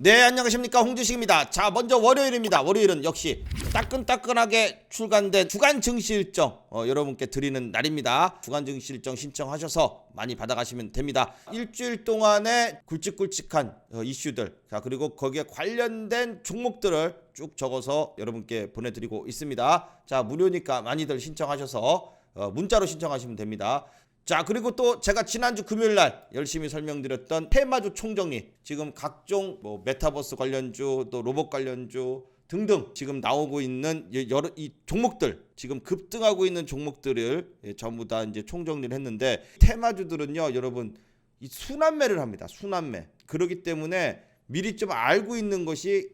네 안녕하십니까. 홍지식입니다. 자 먼저 월요일입니다. 월요일은 역시 따끈따끈하게 출간된 주간 증시 일정 어, 여러분께 드리는 날입니다. 주간 증시 일정 신청하셔서 많이 받아가시면 됩니다. 일주일 동안의 굵직굵직한 어, 이슈들 자 그리고 거기에 관련된 종목들을 쭉 적어서 여러분께 보내드리고 있습니다. 자 무료니까 많이들 신청하셔서 어, 문자로 신청하시면 됩니다 자 그리고 또 제가 지난주 금요일 날 열심히 설명드렸던 테마주 총정리 지금 각종 뭐 메타버스 관련주 또 로봇 관련주 등등 지금 나오고 있는 이 여러 이 종목들 지금 급등하고 있는 종목들을 예, 전부 다 이제 총정리를 했는데 테마주들은요 여러분 이 순환매를 합니다 순환매 그렇기 때문에 미리 좀 알고 있는 것이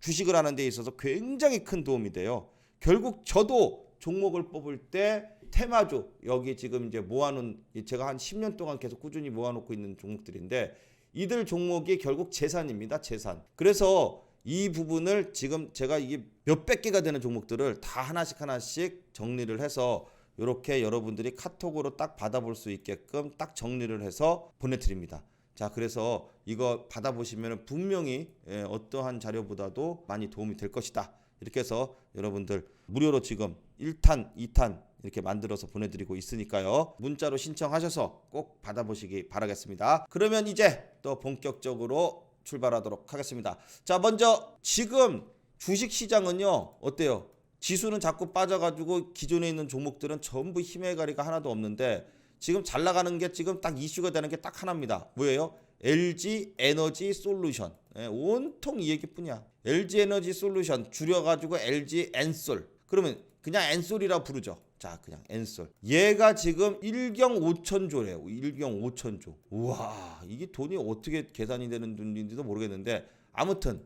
주식을 하는 데 있어서 굉장히 큰 도움이 돼요. 결국 저도 종목을 뽑을 때 테마주 여기 지금 이제 모아놓은 제가 한 10년 동안 계속 꾸준히 모아놓고 있는 종목들인데 이들 종목이 결국 재산입니다. 재산. 그래서 이 부분을 지금 제가 이게 몇백 개가 되는 종목들을 다 하나씩 하나씩 정리를 해서 이렇게 여러분들이 카톡으로 딱 받아볼 수 있게끔 딱 정리를 해서 보내드립니다. 자, 그래서 이거 받아보시면 분명히 예, 어떠한 자료보다도 많이 도움이 될 것이다. 이렇게 해서 여러분들 무료로 지금 1탄, 2탄 이렇게 만들어서 보내드리고 있으니까요. 문자로 신청하셔서 꼭 받아보시기 바라겠습니다. 그러면 이제 또 본격적으로 출발하도록 하겠습니다. 자, 먼저 지금 주식 시장은요, 어때요? 지수는 자꾸 빠져가지고 기존에 있는 종목들은 전부 힘의 가리가 하나도 없는데 지금 잘 나가는 게 지금 딱 이슈가 되는 게 딱 하나입니다. 뭐예요? LG 에너지 솔루션. 예, 온통 이 얘기뿐이야. LG 에너지 솔루션 줄여가지고 LG 엔솔. 그러면 그냥 엔솔이라 부르죠. 자, 그냥 엔솔. 얘가 지금 1경 5천조래요. 1경 5천조. 우와, 이게 돈이 어떻게 계산이 되는 돈인지도 모르겠는데 아무튼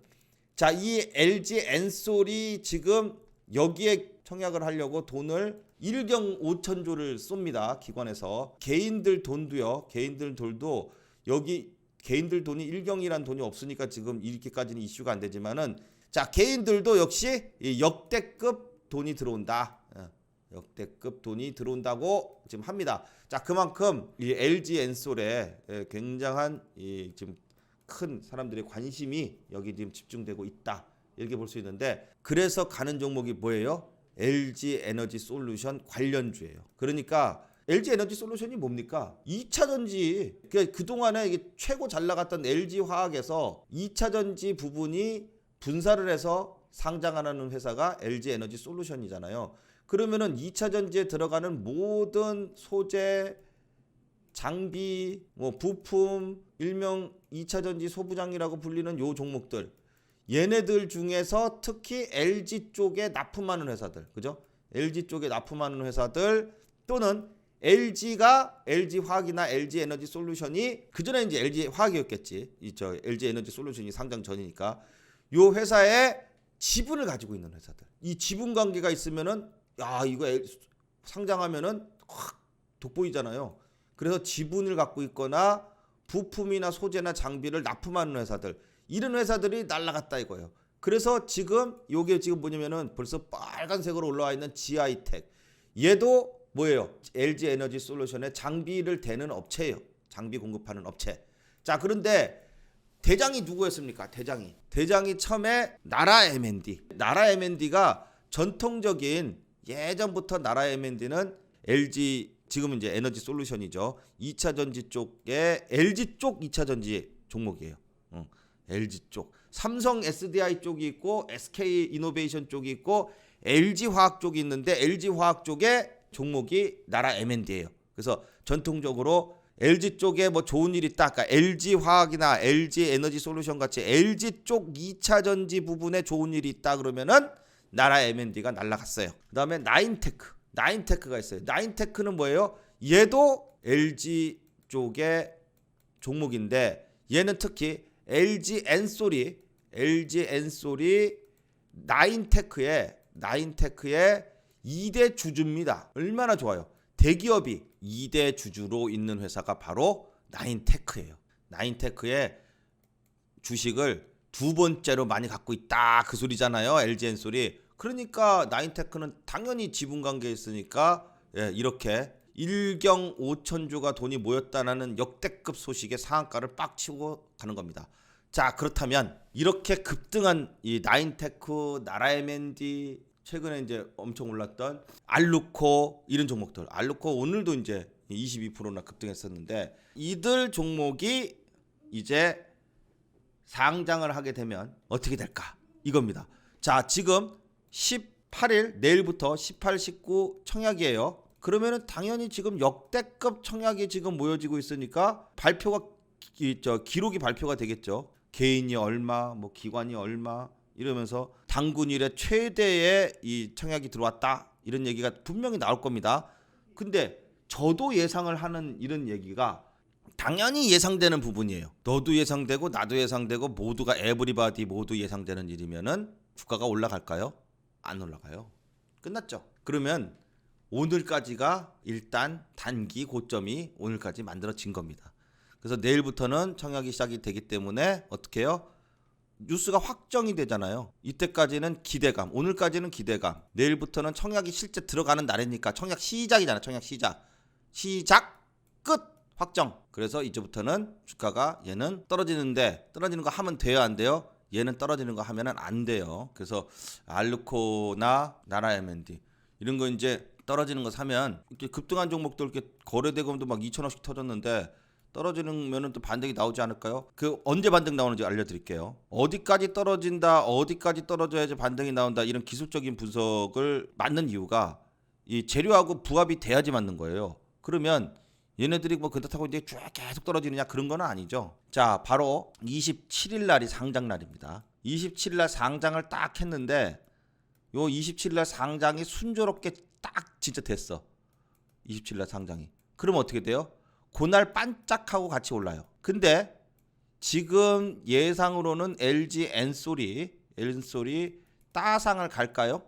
자, 이 LG 엔솔이 지금 여기에 청약을 하려고 돈을 1경 5천조를 쏩니다. 기관에서. 개인들 돈도요. 개인들 돈도 여기 개인들 돈이 1경이란 돈이 없으니까 지금 이렇게까지는 이슈가 안 되지만은 자, 개인들도 역시 이 역대급 돈이 들어온다. 어, 역대급 돈이 들어온다고 지금 합니다. 자, 그만큼 이 LG 엔솔에 예, 굉장한 이 지금 큰 사람들의 관심이 여기 지금 집중되고 있다. 이렇게 볼 수 있는데 그래서 가는 종목이 뭐예요? LG 에너지 솔루션 관련주예요. 그러니까 LG 에너지 솔루션이 뭡니까? 2차 전지 그러니까 그동안에 이게 최고 잘 나갔던 LG 화학에서 2차 전지 부분이 분사를 해서 상장하는 회사가 LG 에너지 솔루션이잖아요. 그러면은 2차 전지에 들어가는 모든 소재 장비, 뭐 부품, 일명 2차 전지 소부장이라고 불리는 요 종목들. 얘네들 중에서 특히 LG 쪽에 납품하는 회사들. 그죠? LG 쪽에 납품하는 회사들 또는 LG가 LG 화학이나 LG 에너지 솔루션이 그 전에 이제 LG 화학이었겠지. 이 저 LG 에너지 솔루션이 상장 전이니까 요 회사에 지분을 가지고 있는 회사들. 이 지분 관계가 있으면은 야, 이거 엘- 상장하면은 확 돋보이잖아요. 그래서 지분을 갖고 있거나 부품이나 소재나 장비를 납품하는 회사들 이런 회사들이 날라갔다 이거예요. 그래서 지금 요게 지금 뭐냐면은 벌써 빨간색으로 올라와 있는 GI텍 얘도 뭐예요? LG 에너지 솔루션의 장비를 대는 업체예요. 장비 공급하는 업체. 자 그런데 대장이 누구였습니까? 대장이 대장이 처음에 나라 M&D 나라 M&D가 전통적인 예전부터 나라 M&D는 LG 지금 이제 에너지 솔루션이죠. 2차 전지 쪽에 LG 쪽 2차 전지 종목이에요. 응. LG 쪽. 삼성 SDI 쪽이 있고 SK 이노베이션 쪽이 있고 LG 화학 쪽이 있는데 LG 화학 쪽에 종목이 나라 M&D예요. 그래서 전통적으로 LG 쪽에 뭐 좋은 일 있다. 그러니까 LG 화학이나 LG 에너지 솔루션 같이 LG 쪽 2차 전지 부분에 좋은 일이 있다 그러면은 나라 M&D가 날라갔어요. 그 다음에 나인테크. 나인테크가 있어요. 나인테크는 뭐예요? 얘도 LG 쪽의 종목인데 얘는 특히 LG 엔솔이 LG 엔솔이 나인테크의 나인테크의 2대 주주입니다. 얼마나 좋아요. 대기업이 2대 주주로 있는 회사가 바로 나인테크예요. 나인테크의 주식을 두 번째로 많이 갖고 있다 그 소리잖아요. LG 엔솔이. 그러니까 나인테크는 당연히 지분 관계에 있으니까 예, 이렇게 1경 5천조가 돈이 모였다는 역대급 소식에 상한가를 빡 치고 가는 겁니다. 자 그렇다면 이렇게 급등한 이 나인테크, 나라에멘디 최근에 이제 엄청 올랐던 알루코 이런 종목들 알루코 오늘도 이제 22%나 급등했었는데 이들 종목이 이제 상장을 하게 되면 어떻게 될까 이겁니다. 자 지금 18일 내일부터 18, 19 청약이에요. 그러면은 당연히 지금 역대급 청약이 지금 모여지고 있으니까 발표가 기, 저 기록이 발표가 되겠죠. 개인이 얼마, 뭐 기관이 얼마 이러면서 당군 일에 최대의 이 청약이 들어왔다 이런 얘기가 분명히 나올 겁니다. 근데 저도 예상을 하는 이런 얘기가 당연히 예상되는 부분이에요. 너도 예상되고 나도 예상되고 모두가 에브리바디 모두 예상되는 일이면은 주가가 올라갈까요? 안 올라가요. 끝났죠. 그러면 오늘까지가 일단 단기 고점이 오늘까지 만들어진 겁니다. 그래서 내일부터는 청약이 시작이 되기 때문에 어떻게 해요? 뉴스가 확정이 되잖아요. 이때까지는 기대감, 오늘까지는 기대감, 내일부터는 청약이 실제 들어가는 날이니까 청약 시작이잖아. 청약 시작. 시작 끝 확정. 그래서 이제부터는 주가가 얘는 떨어지는데 떨어지는 거 하면 돼요, 안 돼요? 얘는 떨어지는 거 하면은 안 돼요. 그래서 알루코나 나라에멘디 이런 거 이제 떨어지는 거 사면 이렇게 급등한 종목들 이렇게 거래 대금도 막 2천 원씩 터졌는데 떨어지면은 또 반등이 나오지 않을까요? 그 언제 반등 나오는지 알려드릴게요. 어디까지 떨어진다, 어디까지 떨어져야지 반등이 나온다 이런 기술적인 분석을 맞는 이유가 이 재료하고 부합이 돼야지 맞는 거예요. 그러면 얘네들이 뭐 그렇다고 이제 쭉 계속 떨어지느냐 그런 건 아니죠. 자, 바로 27일 날이 상장 날입니다. 27일 날 상장을 딱 했는데 요 27일 날 상장이 순조롭게 딱 진짜 됐어. 27일 날 상장이. 그럼 어떻게 돼요? 그날 반짝하고 같이 올라요. 근데 지금 예상으로는 LG 엔솔이 엔솔이 따상을 갈까요?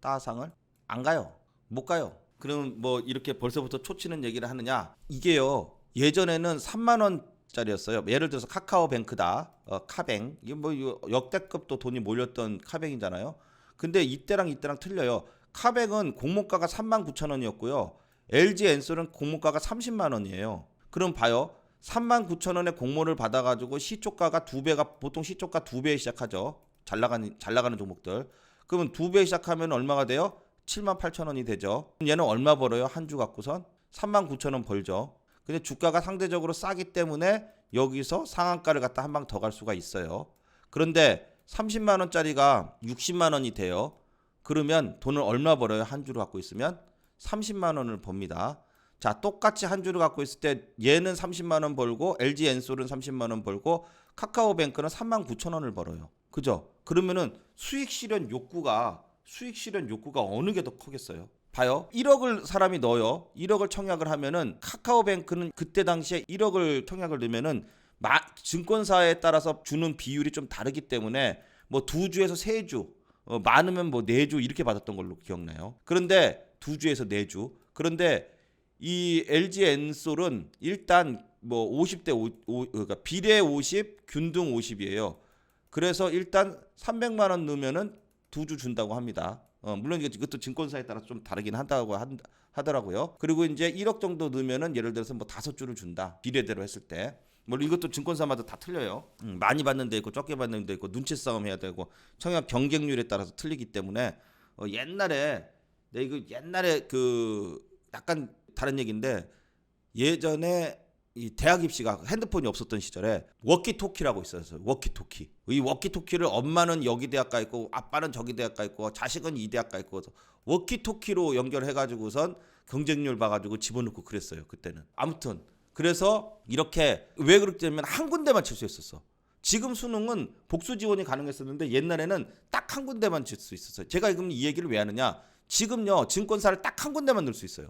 따상을 안 가요. 못 가요. 그럼 뭐 이렇게 벌써부터 초치는 얘기를 하느냐? 이게요. 예전에는 3만 원짜리였어요. 예를 들어서 카카오뱅크다. 어, 카뱅. 이게 뭐 역대급도 돈이 몰렸던 카뱅이잖아요. 근데 이때랑 이때랑 틀려요. 카뱅은 공모가가 3만 9천 원이었고요. LG 엔솔은 공모가가 30만 원이에요. 그럼 봐요. 3만 9천 원의 공모를 받아가지고 시초가가 두 배가 보통 시초가 두 배에 시작하죠. 잘 나가는 잘 나가는 종목들. 그러면 두배 시작하면 얼마가 돼요? 7만 8천 원이 되죠. 얘는 얼마 벌어요? 한 주 갖고선 3만 9천 원 벌죠. 근데 주가가 상대적으로 싸기 때문에 여기서 상한가를 갖다 한 방 더 갈 수가 있어요. 그런데 30만 원짜리가 60만 원이 돼요. 그러면 돈을 얼마 벌어요? 한 주를 갖고 있으면 30만 원을 법니다. 자, 똑같이 한 주를 갖고 있을 때 얘는 30만 원 벌고 LG 엔솔은 30만 원 벌고 카카오뱅크는 3만 9천 원을 벌어요. 그죠? 그러면은 수익 실현 욕구가 수익 실현 욕구가 어느 게 더 크겠어요? 봐요. 1억을 사람이 넣어요. 1억을 청약을 하면은 카카오뱅크는 그때 당시에 1억을 청약을 넣으면은 마, 증권사에 따라서 주는 비율이 좀 다르기 때문에 뭐 두 주에서 세 주, 어, 많으면 뭐 네 주 이렇게 받았던 걸로 기억나요. 그런데 두 주에서 네 주. 그런데 이 LG 엔솔은 일단 뭐 50대 5, 오 그러니까 비례 50, 균등 50이에요. 그래서 일단 300만 원 넣으면은 두 주 준다고 합니다. 어, 물론 이것도 증권사에 따라서 좀 다르긴 한다고 한, 하더라고요. 그리고 이제 1억 정도 넣으면은 예를 들어서 뭐 다섯 주를 준다. 비례대로 했을 때. 물론 이것도 증권사마다 다 틀려요. 음, 많이 받는 데 있고 적게 받는 데 있고 눈치 싸움 해야 되고 청약 경쟁률에 따라서 틀리기 때문에 어, 옛날에 내 이거 옛날에 그 약간 다른 얘기인데 예전에 이 대학 입시가 핸드폰이 없었던 시절에 워키토키라고 있었어요. 워키토키. 이 워키토키를 엄마는 여기 대학 가 있고 아빠는 저기 대학 가 있고 자식은 이 대학 가 있고 워키토키로 연결해 가지고선 경쟁률 봐 가지고 집어넣고 그랬어요. 그때는. 아무튼 그래서 이렇게 왜 그랬냐면 한 군데만 칠 수 있었어. 지금 수능은 복수 지원이 가능했었는데 옛날에는 딱 한 군데만 칠 수 있었어요. 제가 지금 이 얘기를 왜 하느냐? 지금요 증권사를 딱 한 군데만 넣을 수 있어요.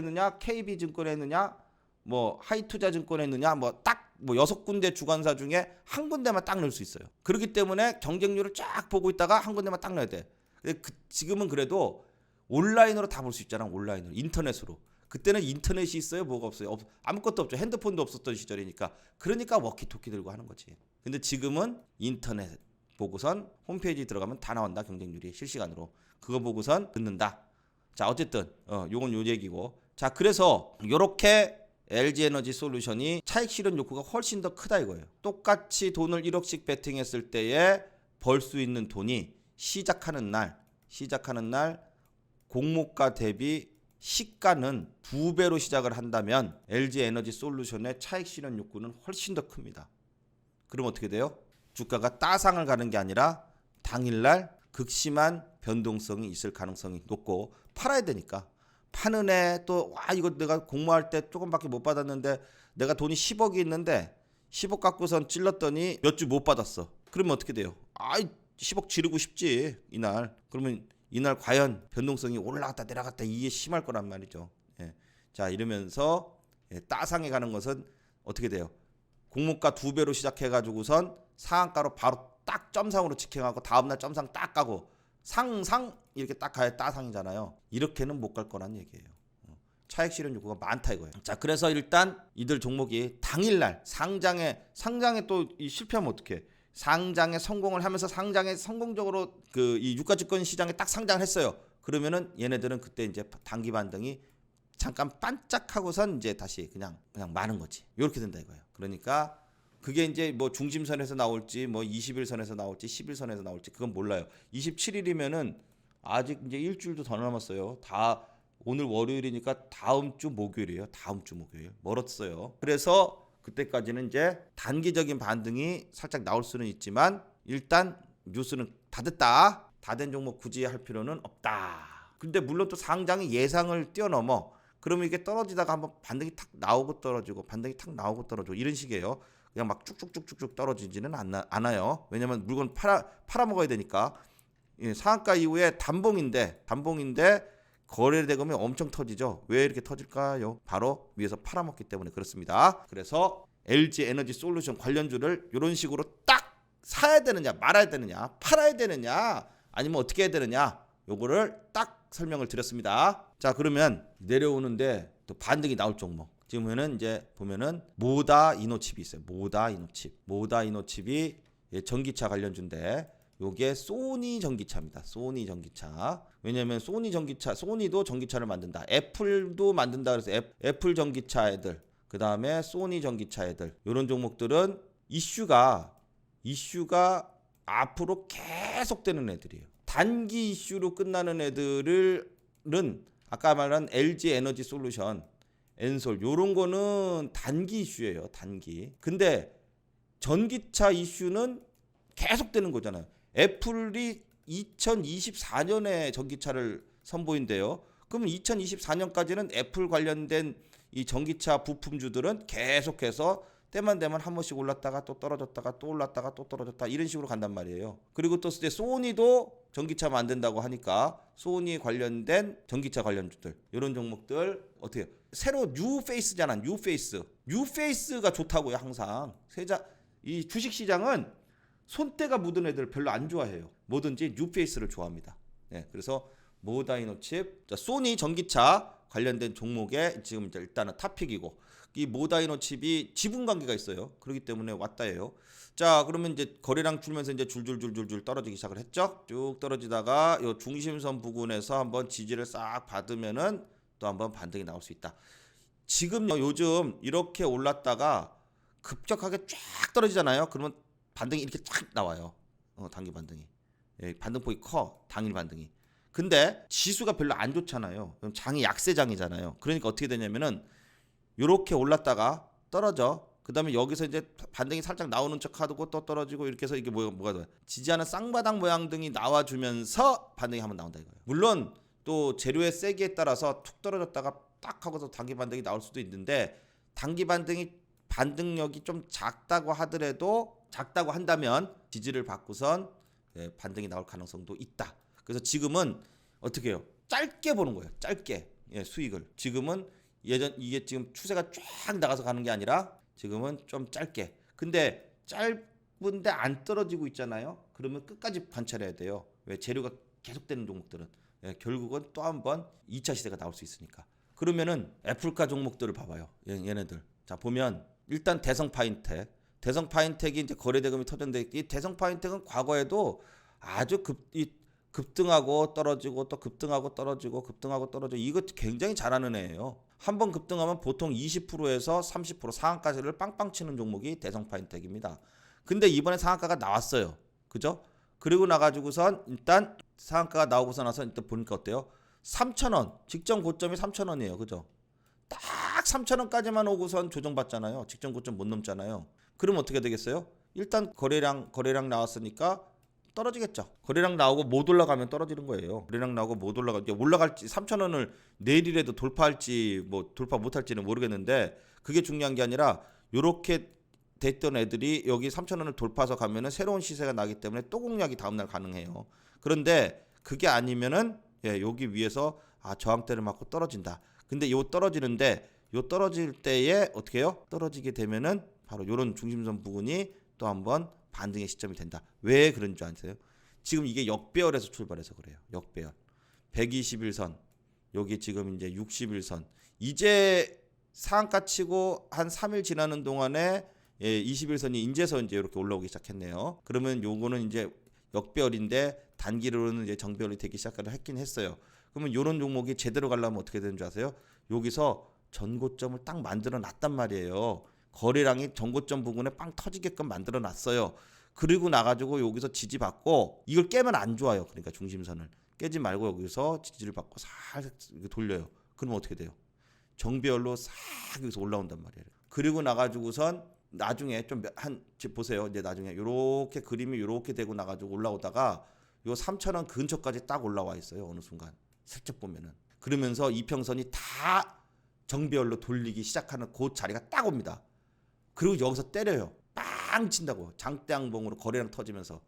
넣느냐, KB증권에 넣느냐, 뭐 하이투자증권에 넣느냐, 뭐 딱 뭐 여섯 군데 주관사 중에 한 군데만 딱 넣을 수 있어요. 그렇기 때문에 경쟁률을 쫙 보고 있다가 한 군데만 딱 넣어야 돼. 근데 그, 지금은 그래도 온라인으로 다 볼 수 있잖아, 온라인으로 인터넷으로. 그때는 인터넷이 있어요, 뭐가 없어요? 없, 아무것도 없죠. 핸드폰도 없었던 시절이니까. 그러니까 워키토키 들고 하는 거지. 근데 지금은 인터넷 보고선 홈페이지 들어가면 다 나온다 경쟁률이 실시간으로 그거 보고선 듣는다 자 어쨌든 어 요건 요 얘기고 자 그래서 요렇게 LG 에너지 솔루션이 차익 실현 욕구가 훨씬 더 크다 이거예요. 똑같이 돈을 1억씩 베팅했을 때에 벌 수 있는 돈이 시작하는 날, 시작하는 날 공모가 대비 시가는 두 배로 시작을 한다면 LG 에너지 솔루션의 차익 실현 욕구는 훨씬 더 큽니다. 그럼 어떻게 돼요? 주가가 따상을 가는 게 아니라 당일날 극심한 변동성이 있을 가능성이 높고 팔아야 되니까 파는 애 또 와 이거 내가 공모할 때 조금밖에 못 받았는데 내가 돈이 10억이 있는데 10억 갖고선 찔렀더니 몇 주 못 받았어. 그러면 어떻게 돼요? 아이 10억 지르고 싶지 이날. 그러면 이날 과연 변동성이 올라갔다 내려갔다 이게 심할 거란 말이죠. 예. 자 이러면서 예, 따상에 가는 것은 어떻게 돼요? 공모가 두 배로 시작해 가지고선 상한가로 바로 딱 점상으로 직행하고 다음날 점상 딱 가고 상상 이렇게 딱 가야 따상이잖아요. 이렇게는 못 갈 거란 얘기예요. 어, 차익 실현 욕구가 많다 이거예요. 자, 그래서 일단 이들 종목이 당일날 상장에 상장에 또 이 실패하면 어떡해? 상장에 성공을 하면서 상장에 성공적으로 그 이 유가증권 시장에 딱 상장을 했어요. 그러면은 얘네들은 그때 이제 단기 반등이 잠깐 반짝하고선 이제 다시 그냥 그냥 마는 거지. 이렇게 된다 이거예요. 그러니까 그게 이제 뭐 중심선에서 나올지 뭐 20일선에서 나올지 10일선에서 나올지 그건 몰라요. 27일이면은 아직 이제 일주일도 더 남았어요. 다 오늘 월요일이니까 다음 주 목요일이에요. 다음 주 목요일. 멀었어요. 그래서 그때까지는 이제 단기적인 반등이 살짝 나올 수는 있지만 일단 뉴스는 다 됐다. 다 된 종목 굳이 할 필요는 없다. 근데 물론 또 상장이 예상을 뛰어넘어. 그러면 이게 떨어지다가 한번 반등이 탁 나오고 떨어지고 반등이 탁 나오고 떨어지고 이런 식이에요. 그냥 막 쭉쭉쭉쭉쭉 떨어지지는 않나, 않아요. 왜냐면 물건 팔아 팔아 먹어야 되니까. 예, 상한가 이후에 단봉인데 단봉인데 거래 대금이 엄청 터지죠. 왜 이렇게 터질까요? 바로 위에서 팔아먹기 때문에 그렇습니다. 그래서 LG 에너지 솔루션 관련주를 이런 식으로 딱 사야 되느냐 말아야 되느냐 팔아야 되느냐 아니면 어떻게 해야 되느냐 요거를 딱 설명을 드렸습니다. 자 그러면 내려오는데 또 반등이 나올 종목 지금은 이제 보면은 모다 이노칩이 있어요. 모다 이노칩 모다 이노칩이 예, 전기차 관련주인데 요게 소니 전기차입니다. 소니 전기차. 왜냐면 소니 전기차, 소니도 전기차를 만든다. 애플도 만든다. 그래서 애, 애플 전기차 애들, 그 다음에 소니 전기차 애들, 요런 종목들은 이슈가 이슈가 앞으로 계속되는 애들이에요. 단기 이슈로 끝나는 애들은 아까 말한 LG 에너지 솔루션, 엔솔 요런 거는 단기 이슈예요. 단기. 근데 전기차 이슈는 계속되는 거잖아요. 애플이 2024년에 전기차를 선보인대요. 그러면 2024년까지는 애플 관련된 이 전기차 부품주들은 계속해서 때만 되면 한 번씩 올랐다가 또 떨어졌다가 또 올랐다가 또 떨어졌다 이런 식으로 간단 말이에요. 그리고 또 이제 소니도 전기차 만든다고 하니까 소니 관련된 전기차 관련주들 이런 종목들 어떻게? 새로 뉴 페이스잖아. 뉴 페이스. 뉴 페이스가 좋다고요, 항상. 세자 이 주식 시장은 손때가 묻은 애들 별로 안 좋아해요. 뭐든지 뉴 페이스를 좋아합니다. 네, 그래서 모다이노칩, 자, 소니 전기차 관련된 종목에 지금 일단은 탑픽이고 이 모다이노 칩이 지분 관계가 있어요. 그렇기 때문에 왔다예요. 자, 그러면 이제 거래량 줄면서 이제 줄줄줄줄줄 떨어지기 시작을 했죠. 쭉 떨어지다가 요 중심선 부근에서 한번 지지를 싹 받으면은 또 한번 반등이 나올 수 있다. 지금 요즘 이렇게 올랐다가 급격하게 쫙 떨어지잖아요. 그러면 반등이 이렇게 쫙 나와요. 어, 단기 반등이. 예, 반등폭이 커. 당일 반등이. 근데 지수가 별로 안 좋잖아요. 그럼 장이 약세장이잖아요. 그러니까 어떻게 되냐면은 요렇게 올랐다가 떨어져. 그 다음에 여기서 이제 반등이 살짝 나오는 척 하고 또 떨어지고 이렇게 해서 이게 뭐가 뭐가 돼? 지지하는 쌍바닥 모양 등이 나와주면서 반등이 한번 나온다 이거예요. 물론 또 재료의 세기에 따라서 툭 떨어졌다가 딱 하고서 단기 반등이 나올 수도 있는데 단기 반등이 반등력이 좀 작다고 하더라도 작다고 한다면 지지를 받고선 예, 반등이 나올 가능성도 있다. 그래서 지금은 어떻게 해요? 짧게 보는 거예요. 짧게 예, 수익을. 지금은 예전 이게 지금 추세가 쫙 나가서 가는 게 아니라 지금은 좀 짧게. 근데 짧은데 안 떨어지고 있잖아요. 그러면 끝까지 관찰해야 돼요. 왜 재료가 계속되는 종목들은 예, 결국은 또 한 번 2차 시대가 나올 수 있으니까. 그러면은 애플카 종목들을 봐봐요. 얘, 얘네들. 자 보면 일단 대성 파인텍. 대성 파인텍이 이제 거래 대금이 터졌는데 이 대성 파인텍은 과거에도 아주 급, 이, 급등하고 떨어지고 또 급등하고 떨어지고 급등하고 떨어지고 이거 굉장히 잘하는 애예요. 한 번 급등하면 보통 20%에서 30% 상한가를 빵빵 치는 종목이 대성파인텍입니다. 근데 이번에 상한가가 나왔어요. 그죠? 그리고 나가지고선 일단 상한가가 나오고서 나서 일단 보니까 어때요? 3,000원 직전 고점이 3,000원이에요. 그죠? 딱 3,000원까지만 오고선 조정받잖아요. 직전 고점 못 넘잖아요. 그럼 어떻게 되겠어요? 일단 거래량 거래량 나왔으니까 떨어지겠죠. 거래량 나오고 못 올라가면 떨어지는 거예요. 거래량 나오고 못 올라가 올라갈지 3,000원을 내일이라도 돌파할지 뭐 돌파 못할지는 모르겠는데 그게 중요한 게 아니라 요렇게 됐던 애들이 여기 3,000원을 돌파해서 가면은 새로운 시세가 나기 때문에 또 공략이 다음 날 가능해요. 그런데 그게 아니면은 예, 여기 위에서 아 저항대를 맞고 떨어진다. 근데 요 떨어지는데 요 떨어질 때에 어떻게 해요? 떨어지게 되면은 바로 요런 중심선 부근이 또 한번 반등의 시점이 된다. 왜 그런 줄 아세요? 지금 이게 역배열에서 출발해서 그래요. 역배열. 121선. 여기 지금 이제 61선. 이제 상한가 치고 한 3일 지나는 동안에 예, 21선이 인제서 이제 이렇게 올라오기 시작했네요. 그러면 요거는 이제 역배열인데 단기로는 이제 정배열이 되기 시작을 했긴 했어요. 그러면 요런 종목이 제대로 가려면 어떻게 되는 줄 아세요? 여기서 전고점을 딱 만들어 놨단 말이에요. 거래량이 전고점 부분에 빵 터지게끔 만들어 놨어요. 그리고 나가지고 여기서 지지 받고 이걸 깨면 안 좋아요. 그러니까 중심선을 깨지 말고 여기서 지지를 받고 살짝 이렇게 돌려요. 그러면 어떻게 돼요? 정배열로 싹 여기서 올라온단 말이에요. 그리고 나가지고선 나중에 좀 한 보세요. 이제 나중에 요렇게 그림이 요렇게 되고 나가지고 올라오다가 요 3,000원 근처까지 딱 올라와 있어요. 어느 순간 슬쩍 보면은 그러면서 이평선이 다 정배열로 돌리기 시작하는 그 자리가 딱 옵니다. 그리고 여기서 때려요. 빵 친다고 장대양봉으로 거래량 터지면서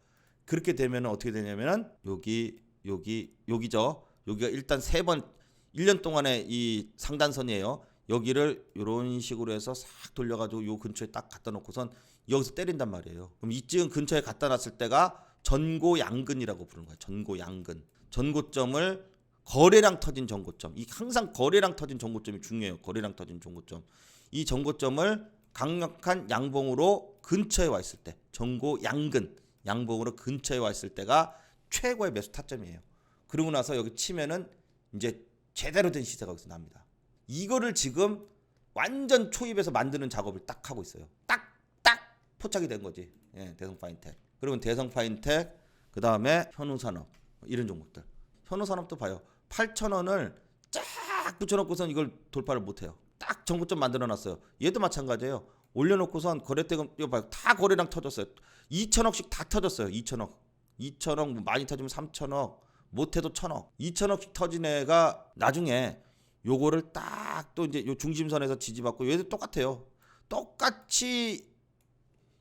그렇게 되면 어떻게 되냐면은 여기 여기 여기죠. 여기가 일단 세 번 1년 동안의 이 상단선이에요. 여기를 이런 식으로 해서 싹 돌려가지고 요 근처에 딱 갖다 놓고선 여기서 때린단 말이에요. 그럼 이쯤 근처에 갖다 놨을 때가 전고 양근이라고 부르는 거예요. 전고 양근. 전고점을 거래량 터진 전고점. 이 항상 거래량 터진 전고점이 중요해요. 거래량 터진 전고점. 이 전고점을 강력한 양봉으로 근처에 와 있을 때, 전고 양근 양봉으로 근처에 와 있을 때가 최고의 매수 타점이에요. 그러고 나서 여기 치면은 이제 제대로 된 시세가 여기서 납니다. 이거를 지금 완전 초입에서 만드는 작업을 딱 하고 있어요. 딱 딱 포착이 된 거지. 예, 대성 파인텍. 그러면 대성 파인텍 그 다음에 현우산업 이런 종목들. 현우산업도 봐요. 8천 원을 쫙 붙여놓고선 이걸 돌파를 못해요. 딱 정고점 만들어 놨어요. 얘도 마찬가지예요. 올려놓고선 거래대금 이거 봐요. 다 거래량 터졌어요. 2천억씩 다 터졌어요. 2천억. 2천억 뭐 많이 터지면 3천억. 못해도 천억. 2천억씩 터진 애가 나중에 요거를 딱 또 이제 요 중심선에서 지지받고 얘도 똑같아요. 똑같이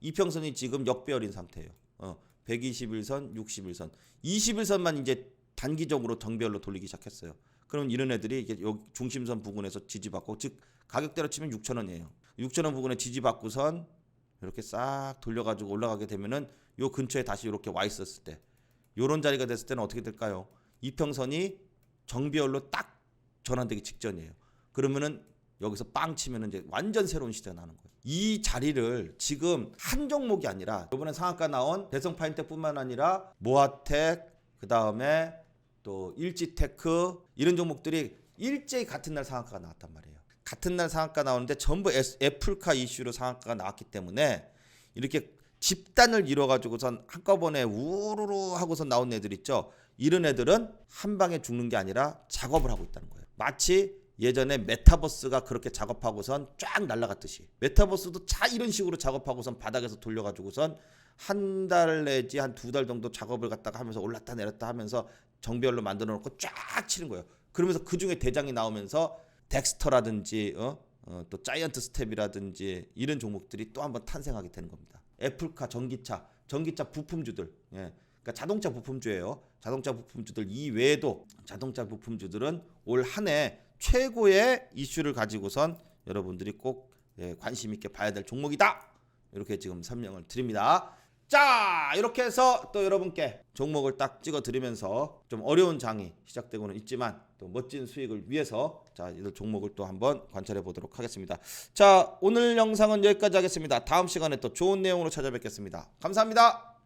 이평선이 지금 역배열인 상태예요. 어, 121선, 61선, 21선만 이제 단기적으로 정배열로 돌리기 시작했어요. 그럼 이런 애들이 이게 요 중심선 부근에서 지지받고 즉 가격대로 치면 6천 원이에요. 6천 원 부근에 지지받고선 이렇게 싹 돌려가지고 올라가게 되면은 요 근처에 다시 이렇게 와 있었을 때 요런 자리가 됐을 때는 어떻게 될까요? 이평선이 정비열로 딱 전환되기 직전이에요. 그러면은 여기서 빵 치면은 이제 완전 새로운 시대가 나는 거예요. 이 자리를 지금 한 종목이 아니라 이번에 상한가 나온 대성 파인텍뿐만 아니라 모아텍 그 다음에 또 일지테크 이런 종목들이 일제히 같은 날 상한가가 나왔단 말이에요. 같은 날 상한가 나오는데 전부 애플카 이슈로 상한가가 나왔기 때문에 이렇게 집단을 이뤄가지고선 한꺼번에 우르르 하고서 나온 애들 있죠. 이런 애들은 한 방에 죽는 게 아니라 작업을 하고 있다는 거예요. 마치 예전에 메타버스가 그렇게 작업하고선 쫙 날아갔듯이 메타버스도 자 이런 식으로 작업하고선 바닥에서 돌려가지고선 한 달 내지 한 두 달 정도 작업을 갖다가 하면서 올랐다 내렸다 하면서 정별로 만들어 놓고 쫙 치는 거예요. 그러면서 그 중에 대장이 나오면서 덱스터라든지 어? 어, 또 자이언트 스텝이라든지 이런 종목들이 또 한번 탄생하게 되는 겁니다. 애플카 전기차, 전기차 부품주들, 예. 그러니까 자동차 부품주예요. 자동차 부품주들 이외에도 자동차 부품주들은 올 한 해 최고의 이슈를 가지고선 여러분들이 꼭 예, 관심 있게 봐야 될 종목이다. 이렇게 지금 설명을 드립니다. 자, 이렇게 해서 또 여러분께 종목을 딱 찍어 드리면서 좀 어려운 장이 시작되고는 있지만 또 멋진 수익을 위해서 자, 이 종목을 또 한번 관찰해 보도록 하겠습니다. 자, 오늘 영상은 여기까지 하겠습니다. 다음 시간에 또 좋은 내용으로 찾아뵙겠습니다. 감사합니다.